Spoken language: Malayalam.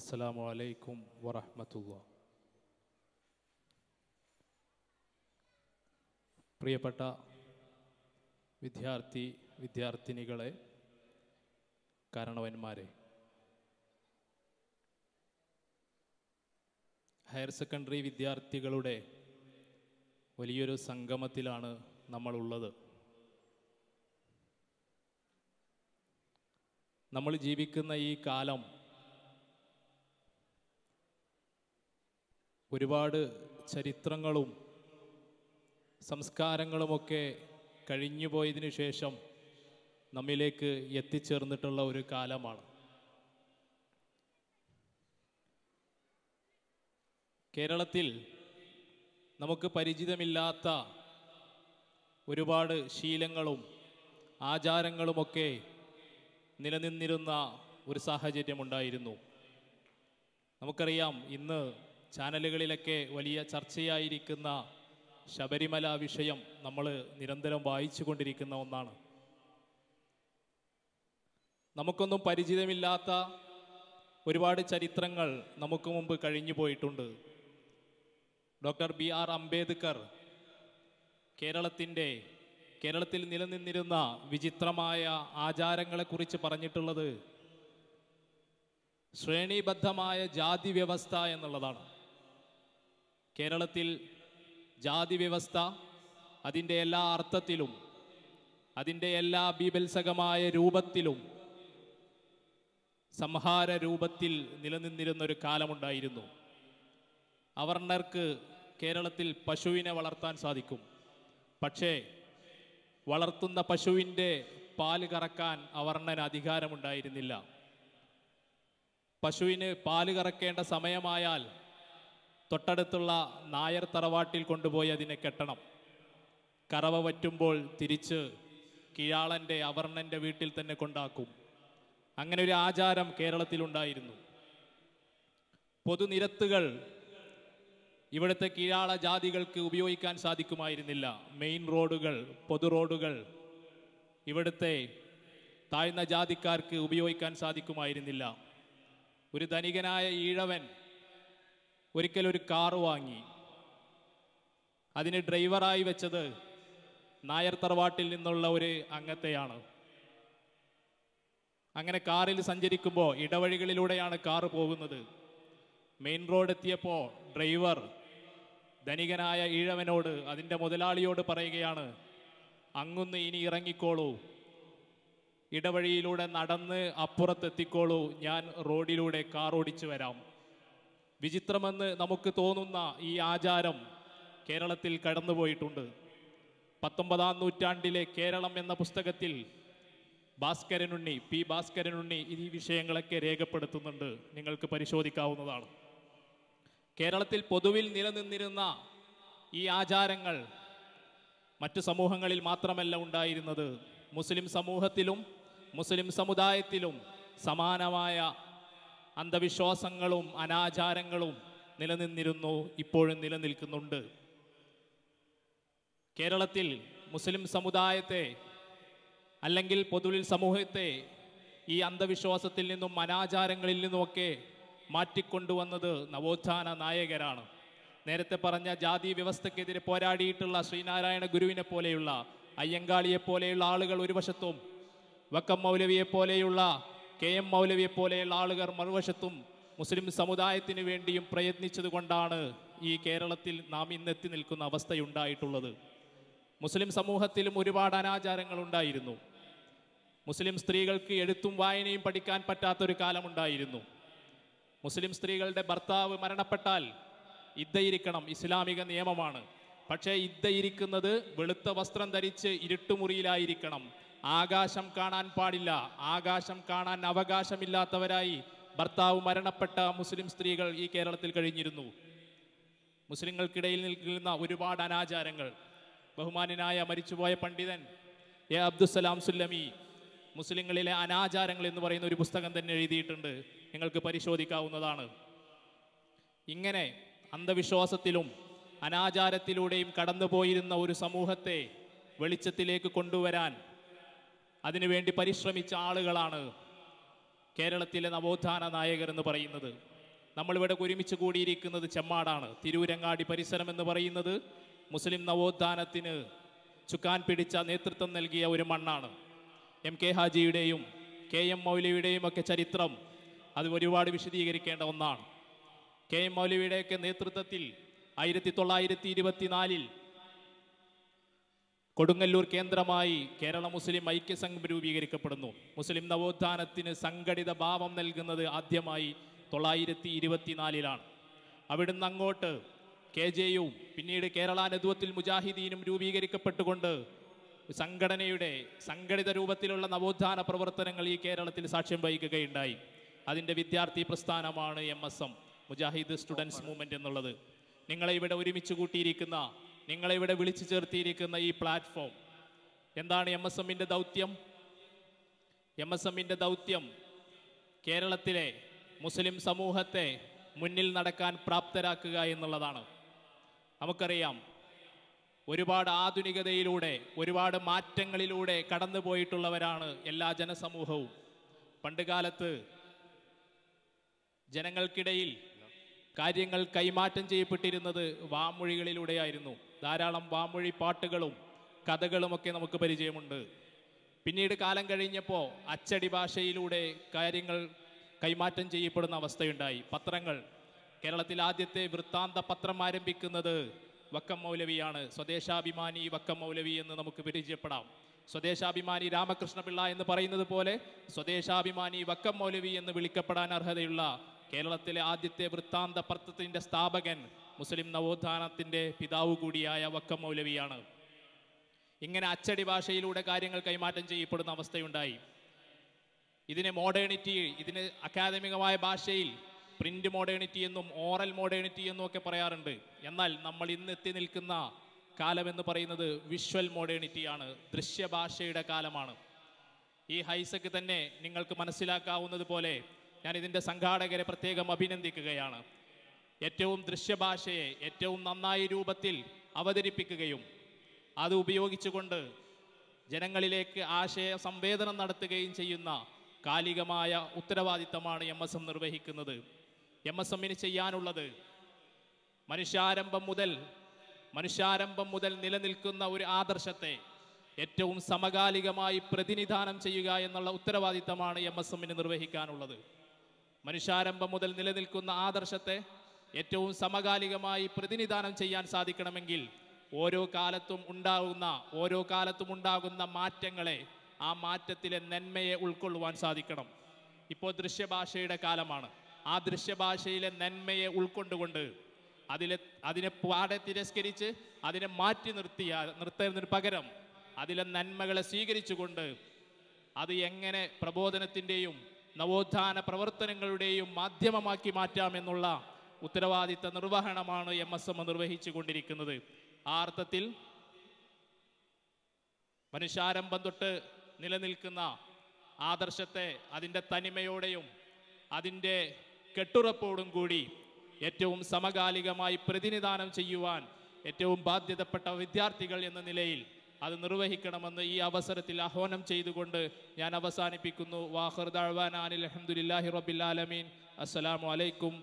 അസ്സലാമു അലൈക്കും വറഹമത്തുള്ള. പ്രിയപ്പെട്ട വിദ്യാർത്ഥി വിദ്യാർത്ഥിനികളെ കാരണവന്മാരെ. ഹയർ സെക്കൻഡറി വിദ്യാർത്ഥികളുടെ വലിയൊരു സംഗമത്തിലാണ് നമ്മളുള്ളത്. നമ്മൾ ജീവിക്കുന്ന ഈ കാലം ഒരുപാട് ചരിത്രങ്ങളും സംസ്കാരങ്ങളുമൊക്കെ കഴിഞ്ഞുപോയതിനു ശേഷം നമ്മിലേക്ക് എത്തിച്ചേർന്നിട്ടുള്ള ഒരു കാലമാണ്. കേരളത്തിൽ നമുക്ക് പരിചിതമില്ലാത്ത ഒരുപാട് ശീലങ്ങളും ആചാരങ്ങളുമൊക്കെ നിലനിന്നിരുന്ന ഒരു സാഹചര്യമുണ്ടായിരുന്നു. നമുക്കറിയാം ഇന്ന് ചാനലുകളിലൊക്കെ വലിയ ചർച്ചയായിരിക്കുന്ന ശബരിമല വിഷയം നമ്മൾ നിരന്തരം വായിച്ചു കൊണ്ടിരിക്കുന്ന ഒന്നാണ്. നമുക്കൊന്നും പരിചിതമില്ലാത്ത ഒരുപാട് ചരിത്രങ്ങൾ നമുക്ക് മുമ്പ് കഴിഞ്ഞു പോയിട്ടുണ്ട്. ഡോക്ടർ ബി ആർ അംബേദ്കർ കേരളത്തിന്റെ കേരളത്തിൽ നിലനിന്നിരുന്ന വിചിത്രമായ ആചാരങ്ങളെക്കുറിച്ച് പറഞ്ഞിട്ടുള്ളത് ശ്രേണീബദ്ധമായ ജാതി വ്യവസ്ഥ എന്നുള്ളതാണ്. കേരളത്തിൽ ജാതി വ്യവസ്ഥ അതിന്റെ എല്ലാ അർത്ഥത്തിലും അതിന്റെ എല്ലാ ബീഭത്സകമായ രൂപത്തിലും സംഹാര രൂപത്തിൽ നിലനിന്നിരുന്ന ഒരു കാലമുണ്ടായിരുന്നു. അവർണർക്ക് കേരളത്തിൽ പശുവിനെ വളർത്താൻ സാധിക്കും. പക്ഷേ വളർത്തുന്ന പശുവിന്റെ പാൽ കറക്കാൻ അവർണന് അധികാരമുണ്ടായിരുന്നില്ല. പശുവിന് പാൽ കറക്കേണ്ട സമയമായാൽ തൊട്ടടുത്തുള്ള നായർ തറവാട്ടിൽ കൊണ്ടുപോയി അതിനെ കെട്ടണം. കറവ വറ്റുമ്പോൾ തിരിച്ച് കിഴാളന്റെ അവർണന്റെ വീട്ടിൽ തന്നെ കൊണ്ടാക്കും. അങ്ങനെ ഒരു ആചാരം കേരളത്തിലുണ്ടായിരുന്നു പൊതുനിരത്തുകൾ ഇവിടുത്തെ കീഴാള ജാതികൾക്ക് ഉപയോഗിക്കാൻ സാധിക്കുമായിരുന്നില്ല. മെയിൻ റോഡുകൾ പൊതു റോഡുകൾ ഇവിടുത്തെ താഴ്ന്ന ജാതിക്കാർക്ക് ഉപയോഗിക്കാൻ സാധിക്കുമായിരുന്നില്ല. ഒരു ധനികനായ ഈഴവൻ ഒരിക്കൽ ഒരു കാർ വാങ്ങി. അതിന് ഡ്രൈവറായി വെച്ചത് നായർ തറവാട്ടിൽ നിന്നുള്ള ഒരു അംഗത്തെയാണ് അങ്ങനെ കാറിൽ സഞ്ചരിക്കുമ്പോൾ ഇടവഴികളിലൂടെയാണ് കാറ് പോകുന്നത്. മെയിൻ റോഡ് എത്തിയപ്പോൾ ഡ്രൈവർ ധനികനായ ഈഴവനോട് അതിന്റെ മുതലാളിയോട് പറയുകയാണ് അങ്ങുന്ന് ഇനി ഇറങ്ങിക്കോളൂ. ഇടവഴിയിലൂടെ നടന്ന് അപ്പുറത്തെത്തിക്കോളൂ. ഞാൻ റോഡിലൂടെ കാർ ഓടിച്ചു വരാം. വിചിത്രമെന്ന് നമുക്ക് തോന്നുന്ന ഈ ആചാരം കേരളത്തിൽ കടന്നുപോയിട്ടുണ്ട്. പത്തൊമ്പതാം നൂറ്റാണ്ടിലെ കേരളം എന്ന പുസ്തകത്തിൽ ഭാസ്കരനുണ്ണി പി ഭാസ്കരനുണ്ണി ഈ വിഷയങ്ങളൊക്കെ രേഖപ്പെടുത്തുന്നുണ്ട്. നിങ്ങൾക്ക് പരിശോധിക്കാവുന്നതാണ്. കേരളത്തിൽ പൊതുവിൽ നിലനിന്നിരുന്ന ഈ ആചാരങ്ങൾ മറ്റു സമൂഹങ്ങളിൽ മാത്രമല്ല ഉണ്ടായിരുന്നത്. മുസ്ലിം സമൂഹത്തിലും മുസ്ലിം സമുദായത്തിലും സമാനമായ അന്ധവിശ്വാസങ്ങളും അനാചാരങ്ങളും നിലനിന്നിരുന്നു ഇപ്പോഴും നിലനിൽക്കുന്നുണ്ട്. കേരളത്തിൽ മുസ്ലിം സമുദായത്തെ അല്ലെങ്കിൽ പൊതുവിൽ സമൂഹത്തെ ഈ അന്ധവിശ്വാസത്തിൽ നിന്നും അനാചാരങ്ങളിൽ നിന്നുമൊക്കെ മാറ്റിക്കൊണ്ടുവന്നത് നവോത്ഥാന നായകരാണ്. നേരത്തെ പറഞ്ഞ ജാതി വ്യവസ്ഥക്കെതിരെ പോരാടിയിട്ടുള്ള ശ്രീനാരായണ ഗുരുവിനെ പോലെയുള്ള അയ്യങ്കാളിയെ പോലെയുള്ള ആളുകൾ ഒരു വശത്തും വക്കം മൗലവിയെ പോലെയുള്ള കെ എം മൗലവിയെ പോലെയുള്ള ആളുകൾ മറുവശത്തും മുസ്ലിം സമുദായത്തിന് വേണ്ടിയും പ്രയത്നിച്ചതുകൊണ്ടാണ് ഈ കേരളത്തിൽ നാം ഇന്നെത്തി നിൽക്കുന്ന അവസ്ഥയുണ്ടായിട്ടുള്ളത്. മുസ്ലിം സമൂഹത്തിലും ഒരുപാട് അനാചാരങ്ങൾ ഉണ്ടായിരുന്നു മുസ്ലിം സ്ത്രീകൾക്ക് എഴുത്തും വായനയും പഠിക്കാൻ പറ്റാത്തൊരു കാലമുണ്ടായിരുന്നു. മുസ്ലിം സ്ത്രീകളുടെ ഭർത്താവ് മരണപ്പെട്ടാൽ ഇദ്ദയിരിക്കണം ഇസ്ലാമിക നിയമമാണ്. പക്ഷേ ഇദ്ദയിരിക്കുന്നത് വെളുത്ത വസ്ത്രം ധരിച്ച് ഇരുട്ടുമുറിയിലായിരിക്കണം. ആകാശം കാണാൻ പാടില്ല. ആകാശം കാണാൻ അവകാശമില്ലാത്തവരായി ഭർത്താവ് മരണപ്പെട്ട മുസ്ലിം സ്ത്രീകൾ ഈ കേരളത്തിൽ കഴിഞ്ഞിരുന്നു. മുസ്ലിങ്ങൾക്കിടയിൽ നിൽക്കുന്ന ഒരുപാട് അനാചാരങ്ങൾ. ബഹുമാനായ മരിച്ചുപോയ പണ്ഡിതൻ എ അബ്ദുസലാം സുല്ലമി മുസ്ലിങ്ങളിലെ അനാചാരങ്ങൾ എന്ന് പറയുന്ന ഒരു പുസ്തകം തന്നെ എഴുതിയിട്ടുണ്ട്. നിങ്ങൾക്ക് പരിശോധിക്കാവുന്നതാണ്. ഇങ്ങനെ അന്ധവിശ്വാസത്തിലും അനാചാരത്തിലൂടെയും കടന്നുപോയിരുന്ന ഒരു സമൂഹത്തെ വെളിച്ചത്തിലേക്ക് കൊണ്ടുവരാൻ അതിനുവേണ്ടി പരിശ്രമിച്ച ആളുകളാണ് കേരളത്തിലെ നവോത്ഥാന നായകർ എന്ന് പറയുന്നത്. നമ്മളിവിടെ ഒരുമിച്ച് കൂടിയിരിക്കുന്നത് ചെമ്മാടാണ്. തിരൂരങ്ങാടി പരിസരം എന്ന് പറയുന്നത് മുസ്ലിം നവോത്ഥാനത്തിന് ചുക്കാൻ പിടിച്ച നേതൃത്വം നൽകിയ ഒരു മണ്ണാണ്. എം കെ ഹാജിയുടെയും കെ എം മൗലിയുടെയും ഒക്കെ ചരിത്രം അത് ഒരുപാട് വിശദീകരിക്കേണ്ട ഒന്നാണ്. കെ എം മൗലവിയുടെയൊക്കെ നേതൃത്വത്തിൽ ആയിരത്തി തൊള്ളായിരത്തി ഇരുപത്തിനാലിൽ കൊടുങ്ങല്ലൂർ കേന്ദ്രമായി കേരള മുസ്ലിം ഐക്യസംഘം രൂപീകരിക്കപ്പെടുന്നു. മുസ്ലിം നവോത്ഥാനത്തിന് സംഘടിത ഭാവം നൽകുന്നത് ആദ്യമായി തൊള്ളായിരത്തി ഇരുപത്തിനാലിലാണ് അവിടുന്ന് അങ്ങോട്ട് കെ ജെയും പിന്നീട് കേരള നദുവത്തിൽ മുജാഹിദീനും രൂപീകരിക്കപ്പെട്ടുകൊണ്ട് സംഘടനയുടെ സംഘടിത രൂപത്തിലുള്ള നവോത്ഥാന പ്രവർത്തനങ്ങൾ ഈ കേരളത്തിൽ സാക്ഷ്യം വഹിക്കുകയുണ്ടായി. അതിന്റെ വിദ്യാർത്ഥി പ്രസ്ഥാനമാണ് M S M Mujahid students movement എന്നുള്ളത്. നിങ്ങളെ ഇവിടെ ഒരുമിച്ച് കൂട്ടിയിരിക്കുന്ന നിങ്ങളെ ഇവിടെ വിളിച്ചു ചേർത്തിയിരിക്കുന്ന ഈ പ്ലാറ്റ്ഫോം എന്താണ് എം എസ് എമ്മിന്റെ ദൗത്യം? എം എസ് എമ്മിന്റെ ദൗത്യം കേരളത്തിലെ മുസ്ലിം സമൂഹത്തെ മുന്നിൽ നടക്കാൻ പ്രാപ്തരാക്കുക എന്നുള്ളതാണ്. നമുക്കറിയാം ഒരുപാട് ആധുനികതയിലൂടെ ഒരുപാട് മാറ്റങ്ങളിലൂടെ കടന്നു പോയിട്ടുള്ളവരാണ് എല്ലാ ജനസമൂഹവും. പണ്ടുകാലത്ത് ജനങ്ങൾക്കിടയിൽ കാര്യങ്ങൾ കൈമാറ്റം ചെയ്യപ്പെട്ടിരുന്നത് വാമൊഴികളിലൂടെയായിരുന്നു. ധാരാളം വാമൊഴി പാട്ടുകളും കഥകളുമൊക്കെ നമുക്ക് പരിചയമുണ്ട്. പിന്നീട് കാലം കഴിഞ്ഞപ്പോൾ അച്ചടി ഭാഷയിലൂടെ കാര്യങ്ങൾ കൈമാറ്റം ചെയ്യപ്പെടുന്ന അവസ്ഥയുണ്ടായി. പത്രങ്ങൾ. കേരളത്തിൽ ആദ്യത്തെ വൃത്താന്ത പത്രം ആരംഭിക്കുന്നത് വക്കം മൗലവിയാണ്. സ്വദേശാഭിമാനി വക്കം മൗലവി എന്ന് നമുക്ക് പരിചയപ്പെടാം. സ്വദേശാഭിമാനി രാമകൃഷ്ണപിള്ള എന്ന് പറയുന്നത് പോലെ സ്വദേശാഭിമാനി വക്കം മൗലവി എന്ന് വിളിക്കപ്പെടാൻ അർഹതയുള്ള കേരളത്തിലെ ആദ്യത്തെ വൃത്താന്ത പത്രത്തിന്റെ സ്ഥാപകൻ മുസ്ലിം നവോത്ഥാനത്തിന്റെ പിതാവ് കൂടിയായ വക്കം മൗലവിയാണ്. ഇങ്ങനെ അച്ചടി ഭാഷയിലൂടെ കാര്യങ്ങൾ കൈമാറ്റം ചെയ്യപ്പെടുന്ന അവസ്ഥയുണ്ടായി. ഇതിനെ മോഡേണിറ്റി ഇതിന് അക്കാദമികമായ ഭാഷയിൽ പ്രിന്റ് മോഡേണിറ്റി എന്നും ഓറൽ മോഡേണിറ്റി എന്നും ഒക്കെ പറയാറുണ്ട്. എന്നാൽ നമ്മൾ ഇന്ന് എത്തി നിൽക്കുന്ന കാലം എന്ന് പറയുന്നത് വിഷ്വൽ മോഡേണിറ്റിയാണ് ദൃശ്യഭാഷയുടെ കാലമാണ്. ഈ ഹൈസക്ക് തന്നെ നിങ്ങൾക്ക് മനസ്സിലാക്കാവുന്നത് പോലെ ഞാൻ ഇതിന്റെ സംഘാടകരെ പ്രത്യേകം അഭിനന്ദിക്കുകയാണ്. ഏറ്റവും ദൃശ്യഭാഷയെ ഏറ്റവും നന്നായി രൂപത്തിൽ അവതരിപ്പിക്കുകയും അത് ഉപയോഗിച്ചുകൊണ്ട് ജനങ്ങളിലേക്ക് ആശയ സംവേദനം നടത്തുകയും ചെയ്യുന്ന കാലികമായ ഉത്തരവാദിത്തമാണ് എം എസ് എം നിർവഹിക്കുന്നത്. എം എസ് എമ്മിന് ചെയ്യാനുള്ളത് മനുഷ്യാരംഭം മുതൽ മനുഷ്യാരംഭം മുതൽ നിലനിൽക്കുന്ന ഒരു ആദർശത്തെ ഏറ്റവും സമകാലികമായി പ്രതിനിധാനം ചെയ്യുക എന്നുള്ള ഉത്തരവാദിത്തമാണ് എം എസ് എമ്മിന് നിർവഹിക്കാനുള്ളത്. മനുഷ്യാരംഭം മുതൽ നിലനിൽക്കുന്ന ആദർശത്തെ ഏറ്റവും സമകാലികമായി പ്രതിനിധാനം ചെയ്യാൻ സാധിക്കണമെങ്കിൽ ഓരോ കാലത്തും ഉണ്ടാകുന്ന ഓരോ കാലത്തും ഉണ്ടാകുന്ന മാറ്റങ്ങളെ ആ മാറ്റത്തിലെ നന്മയെ ഉൾക്കൊള്ളുവാൻ സാധിക്കണം. ഇപ്പോൾ ദൃശ്യഭാഷയുടെ കാലമാണ്. ആ ദൃശ്യഭാഷയിലെ നന്മയെ ഉൾക്കൊണ്ടുകൊണ്ട് അതിലെ അതിനെ പാടെ തിരസ്കരിച്ച് അതിനെ മാറ്റി നിർത്തിയ നിർത്തുന്നതിന് പകരം അതിലെ നന്മകളെ സ്വീകരിച്ചുകൊണ്ട് അത് എങ്ങനെ പ്രബോധനത്തിന്റെയും നവോത്ഥാന പ്രവർത്തനങ്ങളുടെയും മാധ്യമമാക്കി മാറ്റാമെന്നുള്ള ഉത്തരവാദിത്ത നിർവഹണമാണ് എം എസ് എം നിർവഹിച്ചു കൊണ്ടിരിക്കുന്നത് ആ അർത്ഥത്തിൽ മനുഷ്യാരംഭം തൊട്ട് നിലനിൽക്കുന്ന ആദർശത്തെ അതിന്റെ തനിമയോടെയും അതിന്റെ കെട്ടുറപ്പോടും കൂടി ഏറ്റവും സമകാലികമായി പ്രതിനിധാനം ചെയ്യുവാൻ ഏറ്റവും ബാധ്യതപ്പെട്ട വിദ്യാർത്ഥികൾ എന്ന നിലയിൽ അത് നിർവഹിക്കണമെന്ന് ഈ അവസരത്തിൽ ആഹ്വാനം ചെയ്തുകൊണ്ട് ഞാൻ അവസാനിപ്പിക്കുന്നു. വാഹർദാൻ അനിൽ അഹമ്മദില്ലാഹി റബ്ബിൽ ആലമീൻ. അസ്സലാമു അലൈക്കും